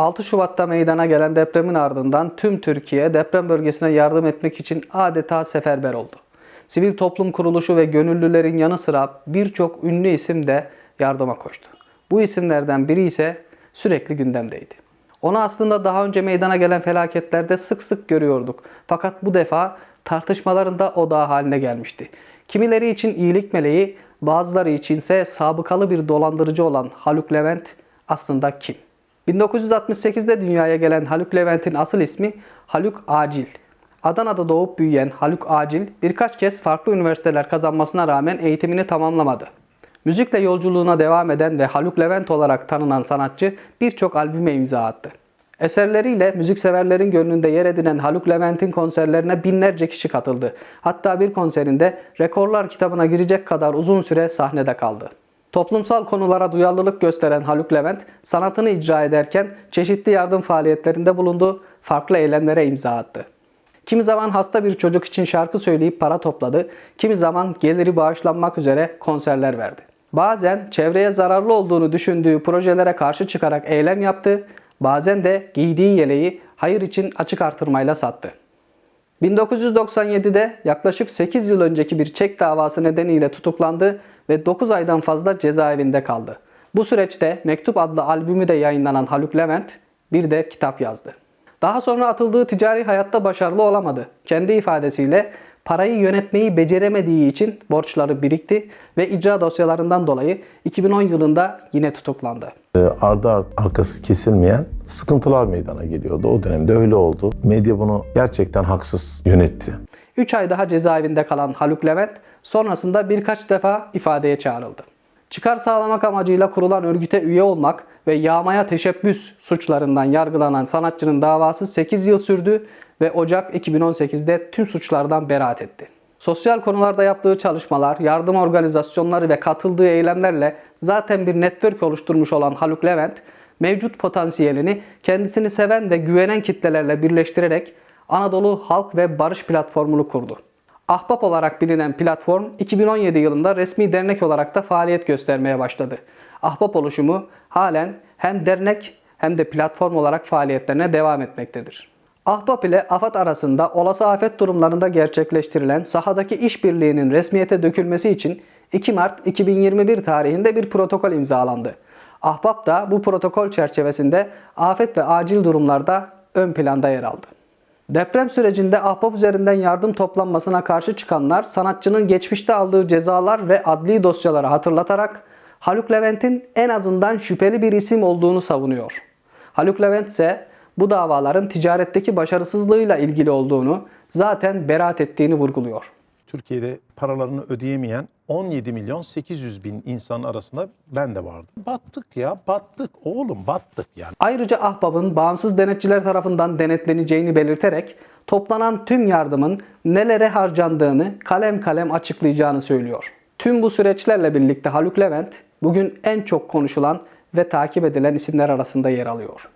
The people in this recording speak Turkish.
6 Şubat'ta meydana gelen depremin ardından tüm Türkiye deprem bölgesine yardım etmek için adeta seferber oldu. Sivil toplum kuruluşu ve gönüllülerin yanı sıra birçok ünlü isim de yardıma koştu. Bu isimlerden biri ise sürekli gündemdeydi. Onu aslında daha önce meydana gelen felaketlerde sık sık görüyorduk. Fakat bu defa tartışmaların da odağı haline gelmişti. Kimileri için iyilik meleği, bazıları içinse sabıkalı bir dolandırıcı olan Haluk Levent aslında kim? 1968'de dünyaya gelen Haluk Levent'in asıl ismi Haluk Acil. Adana'da doğup büyüyen Haluk Acil birkaç kez farklı üniversiteler kazanmasına rağmen eğitimini tamamlamadı. Müzikle yolculuğuna devam eden ve Haluk Levent olarak tanınan sanatçı birçok albüme imza attı. Eserleriyle müzikseverlerin gönlünde yer edinen Haluk Levent'in konserlerine binlerce kişi katıldı. Hatta bir konserinde rekorlar kitabına girecek kadar uzun süre sahnede kaldı. Toplumsal konulara duyarlılık gösteren Haluk Levent, sanatını icra ederken çeşitli yardım faaliyetlerinde bulundu, farklı eylemlere imza attı. Kimi zaman hasta bir çocuk için şarkı söyleyip para topladı, kimi zaman geliri bağışlanmak üzere konserler verdi. Bazen çevreye zararlı olduğunu düşündüğü projelere karşı çıkarak eylem yaptı, bazen de giydiği yeleği hayır için açık artırmayla sattı. 1997'de yaklaşık 8 yıl önceki bir çek davası nedeniyle tutuklandı ve 9 aydan fazla cezaevinde kaldı. Bu süreçte Mektup adlı albümü de yayınlanan Haluk Levent bir de kitap yazdı. Daha sonra atıldığı ticari hayatta başarılı olamadı. Kendi ifadesiyle parayı yönetmeyi beceremediği için borçları birikti ve icra dosyalarından dolayı 2010 yılında yine tutuklandı. E, ardı ar- arkası kesilmeyen sıkıntılar meydana geliyordu. O dönemde öyle oldu. Medya bunu gerçekten haksız yönetti. 3 ay daha cezaevinde kalan Haluk Levent sonrasında birkaç defa ifadeye çağrıldı. Çıkar sağlamak amacıyla kurulan örgüte üye olmak ve yağmaya teşebbüs suçlarından yargılanan sanatçının davası 8 yıl sürdü ve Ocak 2018'de tüm suçlardan beraat etti. Sosyal konularda yaptığı çalışmalar, yardım organizasyonları ve katıldığı eylemlerle zaten bir network oluşturmuş olan Haluk Levent, mevcut potansiyelini kendisini seven ve güvenen kitlelerle birleştirerek Anadolu Halk ve Barış platformunu kurdu. Ahbap olarak bilinen platform 2017 yılında resmi dernek olarak da faaliyet göstermeye başladı. Ahbap oluşumu halen hem dernek hem de platform olarak faaliyetlerine devam etmektedir. Ahbap ile AFAD arasında olası afet durumlarında gerçekleştirilen sahadaki işbirliğinin resmiyete dökülmesi için 2 Mart 2021 tarihinde bir protokol imzalandı. Ahbap da bu protokol çerçevesinde afet ve acil durumlarda ön planda yer aldı. Deprem sürecinde ahbap üzerinden yardım toplanmasına karşı çıkanlar sanatçının geçmişte aldığı cezalar ve adli dosyaları hatırlatarak Haluk Levent'in en azından şüpheli bir isim olduğunu savunuyor. Haluk Levent ise bu davaların ticaretteki başarısızlığıyla ilgili olduğunu, zaten beraat ettiğini vurguluyor. Türkiye'de paralarını ödeyemeyen 17 milyon 800 bin insan arasında ben de vardım. Battık ya, battık oğlum battık yani. Ayrıca Ahbap'ın bağımsız denetçiler tarafından denetleneceğini belirterek toplanan tüm yardımın nelere harcandığını kalem kalem açıklayacağını söylüyor. Tüm bu süreçlerle birlikte Haluk Levent bugün en çok konuşulan ve takip edilen isimler arasında yer alıyor.